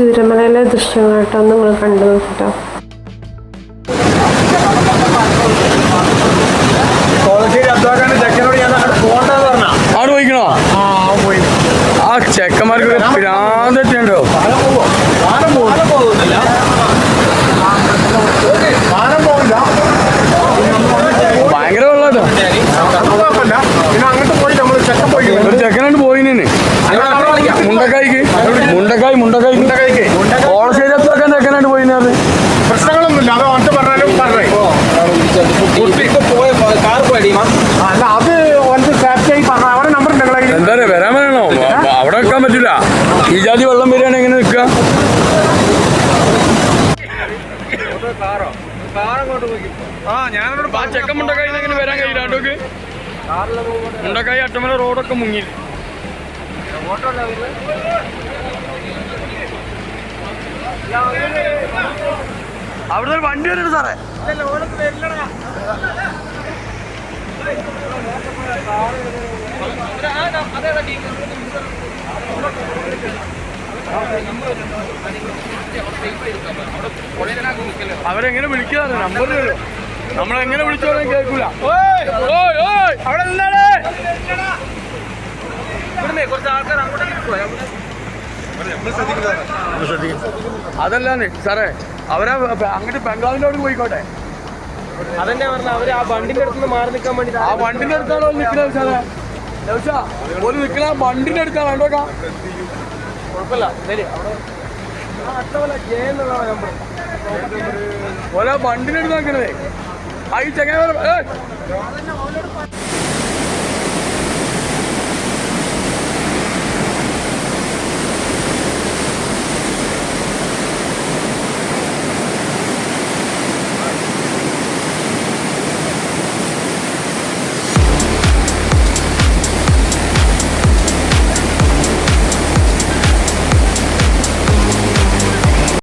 ചൂരമലയിലെ ദൃശ്യങ്ങൾ കേട്ടോ. നിങ്ങൾ കണ്ടു നോക്കിട്ടോ ആട് പോയിക്കണോ? ആ ചെക്കന്മാർക്ക് ഭ്രാന്തോ ഭയങ്കര വെള്ളാട്ടോ പിന്നെ അങ്ങോട്ട് അല്ല അത് വരാൻ പറയണോ? അവിടെ നിൽക്കാൻ പറ്റില്ല. ഈ ജാതി വെള്ളം വരികയാണ് എങ്ങനെ നിൽക്കുക? മുണ്ടക്കായി എങ്ങനെ വരാൻ കഴിയില്ല. ആട്ടോക്ക് മുണ്ടക്കായി അട്ടമല റോഡൊക്കെ മുങ്ങി. അവിടെ വണ്ടി വരുന്നുണ്ട് സാറേ. അവരെങ്ങനെ വിളിക്കാറ്? നമ്പർ നമ്മളെങ്ങനെ വിളിച്ചോളും കേൾക്കൂല. അവിടെ നിന്നാണ് അതല്ലാന്ന് സാറേ അവരാ അങ്ങോട്ട് ബംഗാളിനോട് അവിടെ പോയിക്കോട്ടെ. അതന്നെ പറഞ്ഞ അവർ ആ വണ്ടിന്റെ അടുത്ത് മാറി നിൽക്കാൻ വേണ്ടി ആ വണ്ടിന്റെ അടുത്താണോ നിൽക്കുന്നത് സാറേ? ഒരു നിൽക്കണ വണ്ടിന്റെ അടുത്താണ്? കണ്ടോക്കാം കുഴപ്പമില്ല. ശരി അവിടെ വണ്ടിന്റെ അടുത്ത് നിൽക്കണതേ ആ ഈ ചെങ്ങനെ